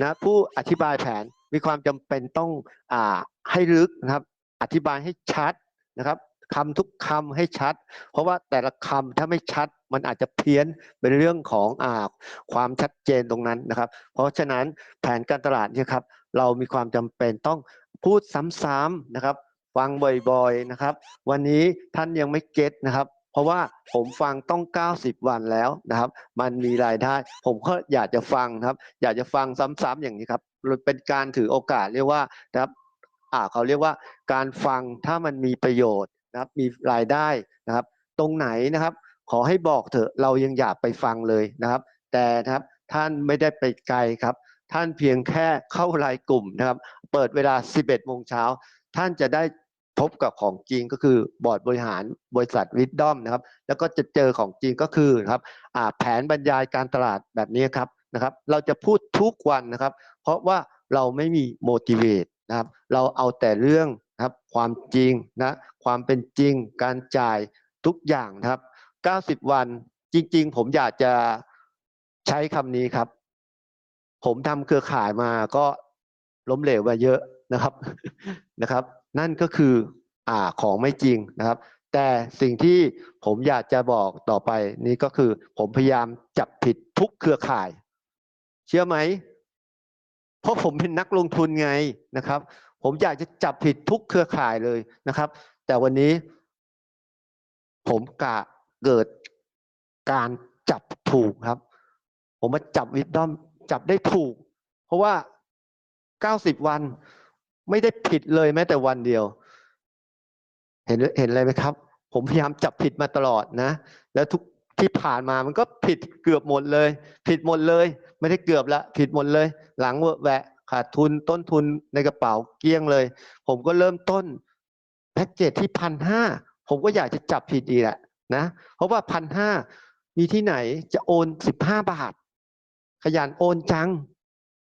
นะผู้อธิบายแผนมีความจำเป็นต้องอ่าให้ลึกนะครับ อธิบายให้ชัดนะครับคำทุกคำให้ชัด เพราะว่าแต่ละคำถ้าไม่ชัดมันอาจจะเพี้ยนเป็นเรื่องของอ่าความชัดเจนตรงนั้นนะครับ เพราะฉะนั้นแผนการตลาดเนี่ยครับเรามีความจำเป็นต้องพูดซ้ำๆนะครับฟังบ่อยๆนะครับ วันนี้ท่านยังไม่เก็ตนะครับ ราะว่าผมฟังต้อง 90 วันแล้วนะครับ มันมีรายได้ ผมก็อยากจะฟังครับ อยากจะฟังซ้ำๆอย่างนี้ครับเป็นการถือโอกาสเรียกว่านะครับอ่าเขาเรียกว่าการฟังถ้ามันมีประโยชน์นะครับ มีรายได้นะครับ ตรงไหนนะครับ ขอให้บอกเถอะเรายังอยากไปฟังเลยนะครับ แต่นะครับท่านไม่ได้ไปไกลครับ ท่านเพียงแค่เข้ารายกลุ่มนะครับ เปิดเวลา 11โมงเช้าท่านจะได้ พบกับของจริงก็คือบอร์ดบริหารบริษัทวิดดอมนะครับ แล้วก็จะเจอของจริงก็คือครับอ่าแผนบรรยายการตลาดแบบนี้ครับนะครับ เราจะพูดทุกวันนะครับ เพราะว่าเราไม่มี motivate นะครับ เราเอาแต่เรื่องนะครับความจริงนะความเป็นจริงการจ่ายทุกอย่างนะครับ 90 วันจริง ๆ ผมอยากจะใช้คำนี้ครับ ผมทำเครือข่ายมาก็ล้มเหลวมาเยอะนะครับนะครับ นั่นก็คืออ่าของไม่จริงนะครับ แต่สิ่งที่ผมอยากจะบอกต่อไปนี้ก็คือ ผมพยายามจับผิดทุกเครือข่าย เชื่อไหมเพราะผมเป็นนักลงทุนไงนะครับ ผมอยากจะจับผิดทุกเครือข่ายเลยนะครับ แต่วันนี้ ผมกะเกิดการจับถูกครับ ผมมาจับวิดดอมจับได้ถูก เพราะว่า 90 วัน ไม่ได้ผิดเลยแม้แต่วันเดียว เห็นเห็นอะไรไหมครับ ผมพยายามจับผิดมาตลอดนะ แล้วทุกที่ผ่านมามันก็ผิดเกือบหมดเลย ผิดหมดเลย ไม่ได้เกือบละ ผิดหมดเลย หลังเวอแวะขาดทุนต้นทุนในกระเป๋าเกลี้ยงเลย ผมก็เริ่มต้นแพ็กเกจที่พันห้าผมก็อยากจะจับผิดอีกแหละนะ เพราะว่าพันห้ามีที่ไหนจะโอนสิบห้าบาท ขยันโอนจัง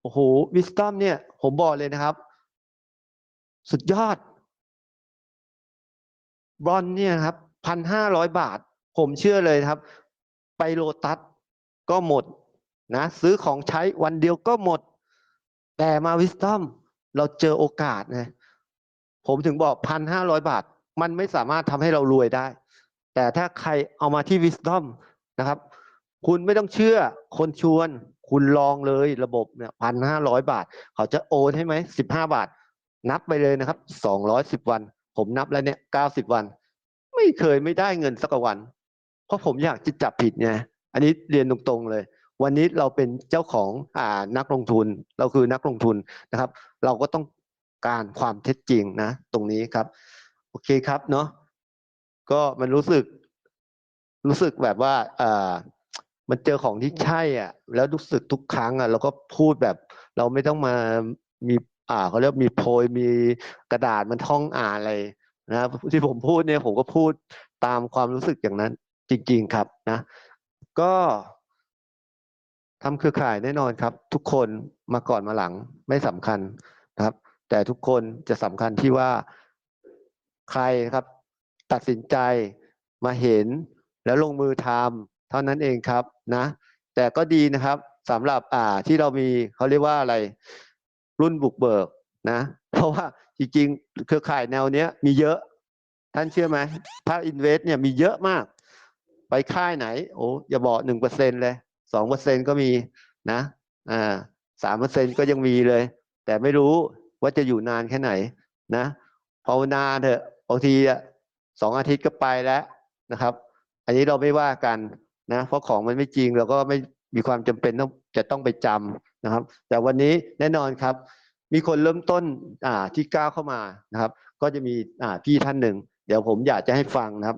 โอ้โหวิสตอมเนี่ย ผมบอกเลยนะครับ สุดยอด บอนเนี่ยครับพันห้าร้อยบาท ผมเชื่อเลยครับ ไปโลตัสก็หมดนะซื้อของใช้วันเดียวก็หมด แต่มาวิสตอมเราเจอโอกาสนะผมถึงบอกพันห้าร้อยบาท มันไม่สามารถทำให้เรารวยได้ แต่ถ้าใครเอามาที่วิสตอมนะครับ คุณไม่ต้องเชื่อคนชวน คุณลองเลยระบบเนี่ยพันห้าร้อยบาท เขาจะโอนให้ไหมสิบห้าบาท นับไปเลยนะครับสองร้อยสิบวัน ผมนับแล้วเนี่ยเก้าสิบวัน ไม่เคยไม่ได้เงินสักวัน เพราะผมอยากจะจับผิดไงอันนี้เรียนตรงๆเลย วันนี้เราเป็นเจ้าของอ่านักลงทุน เราคือนักลงทุนนะครับ เราก็ต้องการความเท็จจริงนะ ตรงนี้ครับ โอเคครับเนาะก็มันรู้สึก รู้สึกแบบว่าอ่ามันเจอของที่ใช่อะ แล้วรู้สึกทุกครั้งอะเราก็พูดแบบ เราไม่ต้องมามี อ่าเขาเรียกมีโพยมีกระดาษมันท่องอ่านอะไรนะครับที่ผมพูดเนี่ยผมก็พูดตามความรู้สึกอย่างนั้นจริง ๆครับนะ ก็ทำเครือข่ายแน่นอนครับ ทุกคนมาก่อนมาหลังไม่สำคัญนะครับ แต่ทุกคนจะสำคัญที่ว่าใครครับ ตัดสินใจมาเห็นแล้วลงมือทำเท่านั้นเองครับนะ แต่ก็ดีนะครับสำหรับอ่าที่เรามีเขาเรียกว่าอะไร รุ่นบุกเบิกนะ เพราะว่าจริงๆ เครือข่ายแนวเนี้ยมีเยอะท่านเชื่อไหมภาคอินเวสเนี่ยมีเยอะมาก ไปค่ายไหน โอ้อย่าบอกหนึ่งเปอร์เซ็นเลยสองเปอร์เซ็นก็มีนะอ่าสามเปอร์เซ็นก็ยังมีเลย แต่ไม่รู้ว่าจะอยู่นานแค่ไหนนะภาวนาเถอะบางทีสองอาทิตย์ก็ไปแล้วนะครับ อันนี้เราไม่ว่ากันนะ เพราะของมันไม่จริงเราก็ไม่มีความจำเป็นต้องจะต้องไปจำ นะครับ แต่วันนี้แน่นอนครับ มีคนเริ่มต้นที่ก้าวเข้ามานะครับ ก็จะมีพี่ท่านหนึ่งเดี๋ยวผมอยากจะให้ฟังนะครับ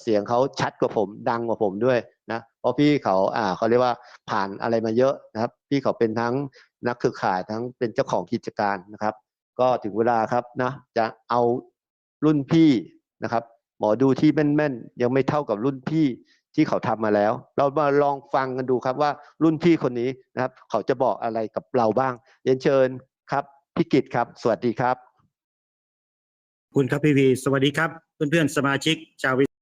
เสียงเขาชัดกว่าผมดังกว่าผมด้วยนะเพราะพี่เขาอ่าเขาเรียกว่าผ่านอะไรมาเยอะนะครับ พี่เขาเป็นทั้งนักเครือข่ายทั้งเป็นเจ้าของกิจการนะครับ ก็ถึงเวลาครับนะจะเอารุ่นพี่นะครับ หมอดูที่แม่นๆ ยังไม่เท่ากับรุ่นพี่ ที่เขาทำมาแล้ว เรามาลองฟังกันดูครับว่ารุ่นพี่คนนี้นะครับ เขาจะบอกอะไรกับเราบ้างเรียนเชิญครับพิกิตครับ สวัสดีครับขอบคุณครับพี่วี สวัสดีครับ เพื่อนๆสมาชิกชาววิ